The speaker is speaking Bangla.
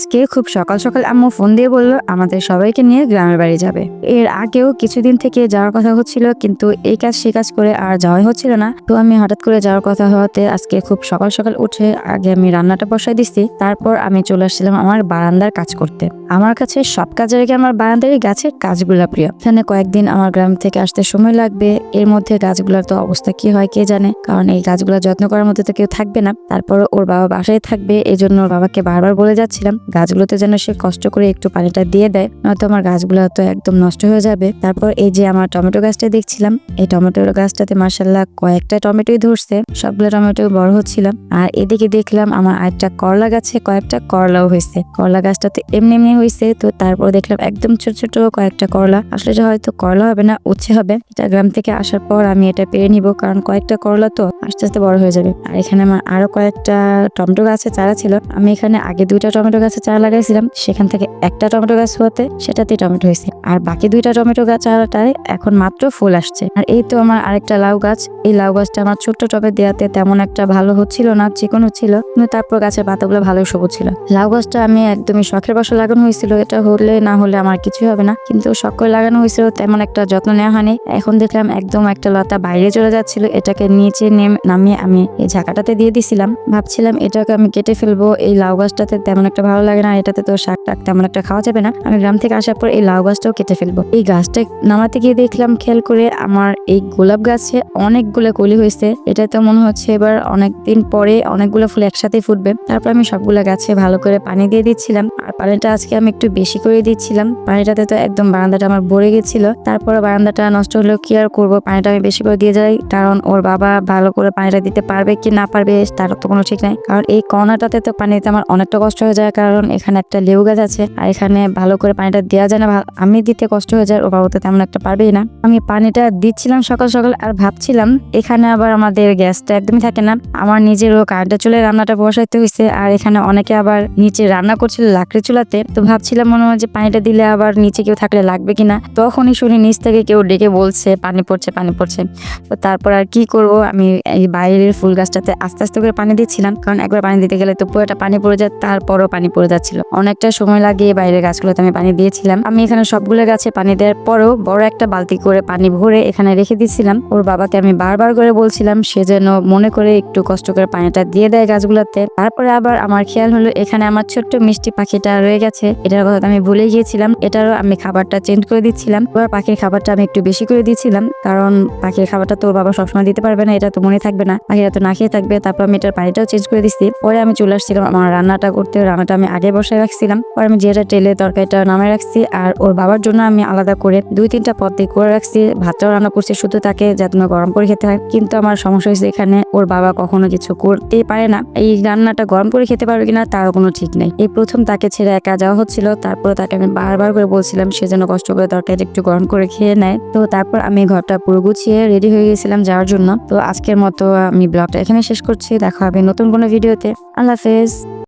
আজকে খুব সকাল সকাল আম্মু ফোন দিয়ে বলল, আমাদের সবাইকে নিয়ে গ্রামের বাড়ি যাবে। এর আগেও কিছুদিন থেকে যাওয়ার কথা হচ্ছিল, কিন্তু এই কাজ সে কাজ করে আর যাওয়াই হচ্ছিল না। তো আমি হঠাৎ করে যাওয়ার কথা হওয়াতে আজকে খুব সকাল সকাল উঠে আগে আমি রান্নাটা বসাই দিচ্ছি তারপর আমি চলে আসছিলাম আমার বারান্দার কাজ করতে। আমার কাছে সব কাজের আগে আমার বারান্দারই গাছের কাজগুলা প্রিয়। এখানে কয়েকদিন আমার গ্রাম থেকে আসতে সময় লাগবে, এর মধ্যে গাছগুলোর তো অবস্থা কি হয় কে জানে? কারণ এই গাছগুলো যত্ন করার মধ্যে তো কেউ থাকবে না। তারপর ওর বাবা বাসায় থাকবে এই জন্য ওর বাবাকে বারবার বলে যাচ্ছিলাম গাছগুলোতে যেন সে কষ্ট করে একটু পানিটা দিয়ে দেয়, নয়তো আমার গাছগুলো তো একদম নষ্ট হয়ে যাবে। তারপর এই যে আমার টমেটো গাছটা দেখছিলাম, এই টমেটো গাছটাতে মার্শাল্লাহ কয়েকটা টমেটোই ধরছে, সবগুলো টমেটো বড় হচ্ছিলাম। আর এদিকে দেখলাম আমার আরেকটা করলা গাছে কয়েকটা করলাও হয়েছে। করলা গাছটাতে এমনি এমনি হয়েছে, তো তারপর দেখলাম একদম ছোট ছোট কয়েকটা করলা। আসলে এটা হয়তো করলা হবে না, উচ্ছে হবে। এটা গ্রাম থেকে আসার পর আমি এটা পেরে নিব, কারণ কয়েকটা করলা তো আস্তে আস্তে বড় হয়ে যাবে। আর এখানে আমার আরও কয়েকটা টমেটো গাছের চারা ছিল। আমি এখানে আগে দুইটা টমেটো গাছের চারা লাগাইছিলাম, সেখান থেকে একটা টমেটো গাছ হতে সেটাতেই টমেটো হয়েছে। আর বাকি দুইটা টমেটো গাছ চারাটায় এখন মাত্র ফুল আসছে। আর এই তো আমার আরেকটা লাউ গাছ। এই লাউ গাছটা আমার ছোট্ট টবে দেওয়াতে তেমন একটা ভালো হচ্ছিল না চিকন হচ্ছিল কিন্তু তারপর গাছের পাতাগুলো ভালোই সবুজ ছিল। লাউ গাছটা আমি একদমই শখের বসে লাগানো হয়েছিল, এটা হলে না হলে আমার কিছুই হবে না। কিন্তু শখ করে লাগানো হয়েছিল, তেমন একটা যত্ন নেওয়া হয়নি। এখন দেখলাম একদম একটা লতা বাইরে চলে যাচ্ছিল, এটাকে নিচে নেমে, নামিয়ে আমি এই ঝাঁকাটাতে দিয়ে দিছিলাম। ভাবছিলাম এটাকে আমি কেটে ফেলব, এই লাউ গাছটাতে তেমন একটা ভালো লাগে না, এটাতে তো শাক টাক তেমন একটা খাওয়া যাবে না। আমি গ্রাম থেকে আসার পর এই লাউ গাছটাও কেটে ফেলব। এই গাছটা নামাতে গিয়ে দেখলাম, খেয়াল করে আমার এই গোলাপ গাছে অনেকগুলো কলি হয়েছে। এটা তো মনে হচ্ছে এবার অনেক দিন পরে অনেকগুলো ফুল একসাথে ফুটবে। তারপর আমি সবগুলো গাছে ভালো করে পানি দিয়ে দিচ্ছিলাম। আর পানিটা আজকে আমি একটু বেশি করে দিচ্ছিলাম। পানিটাতে তো একদম বারান্দাটা আমার ভরে গেছিল। তারপরে বারান্দাটা নষ্ট হলেও কি আর করব? পানিটা আমি বেশি করে দিয়ে যাই, কারণ ওর বাবা ভালো করে পানিটা দিতে পারবে কি না পারবে, তার তো কোনো ঠিক নাই। কারণ এই কর্নারটাতে তো পানি দিতে আমার অনেকটা কষ্ট হয়ে যায়, কারণ এখানে একটা লেবু গাছ আছে আর এখানে ভালো করে পানিটা দেওয়া যায় না। আমি দিতে কষ্ট হয়ে যায় ও বাবা তো তেমন একটা পারবেই না। আমি পানিটা দিচ্ছিলাম সকাল সকাল আর ভাবছিলাম এখানে আবার আমাদের গ্যাসটা একদমই থাকে না। আমার নিজেরও কারেন্টের চুলে রান্নাটা বসাইতে হয়েছে আর এখানে অনেকে আবার নিচে রান্না করছিল লাকড়ি চুলাতে। তো ভাবছিলাম মনে হয় যে পানিটা দিলে আবার নিচে কেউ থাকলে লাগবে কিনা। তখনই শুনি নিচ থেকে কেউ ডেকে বলছে, পানি পড়ছে পানি পড়ছে। তো তারপর আর কি করব? আমি এই বাইরের ফুল গাছটাতে আস্তে আস্তে করে পানি দিচ্ছিলাম। কারণ একবার পানি দিতে গেলে তো পুরোটা পানি পড়ে যায়, তারপরও পানি পড়ে যাচ্ছিল। অনেকটা সময় লাগিয়ে বাইরের গাছগুলোতে আমি পানি দিয়েছিলাম। আমি এখানে সবগুলো গাছে পানি দেওয়ার পরেও বড় একটা বালতি করে পানি ভরে এখানে রেখে দিচ্ছিলাম ওর বাবাকে আমি বারবার করে বলছিলাম, সে যেন মনে করে একটু কষ্ট করে পানিটা দিয়ে দেয় গাছগুলোতে। তারপরে আবার আমার খেয়াল হলো, এখানে আমার ছোট্ট মিষ্টি পাখিটা রয়ে গেছে। এটার কথা আমি ভুলে গিয়েছিলাম। এটারও আমি খাবারটা চেঞ্জ করে দিচ্ছিলাম। এবার পাখির খাবারটা আমি একটু বেশি করে দিচ্ছিলাম কারণ পাখির খাবারটা তো ওর বাবা সবসময় দিতে পারবে না, এটা তো মনে থাকবে না। পাখিরা তো না খেয়ে থাকবে, তারপর আমি এটার পানিটাও চেঞ্জ করে দিচ্ছি। পরে আমি চলে আসছিলাম আমার রান্নাটা করতে। রান্নাটা আমি আগে বসায় রাখছিলাম। পরে আমি যেটা টেলে তরকারিটা নামে রাখছি আর ওর বাবার জন্য আমি আলাদা করে দুই তিনটা পদে করে রাখছি। ভাতটাও রান্না করছি, শুধু তাকে যাতে না গরম করে খেতে হয়। কিন্তু আমার সমস্যা হয়েছে এখানে ওর বাবা কখনো কিছু করতেই পারে না। এই রান্নাটা গরম করে খেতে পারবে কিনা তার কোনো ঠিক নেই। এই প্রথম তাকে ছেড়ে একা যাওয়া হচ্ছিল, তারপরে তাকে আমি বারবার করে বলছিলাম সে যেন কষ্ট করে তরকারি একটু গরম করে খেয়ে নেয়। তো তারপর আমি ঘরটা পুরো গুছিয়ে রেডি হয়ে গেছিলাম যাওয়ার জন্য। তো আজকের মতো আমি ব্লগটা এখানে শেষ করছি। দেখা হবে নতুন কোনো ভিডিওতে আল্লাহ হাফেজ।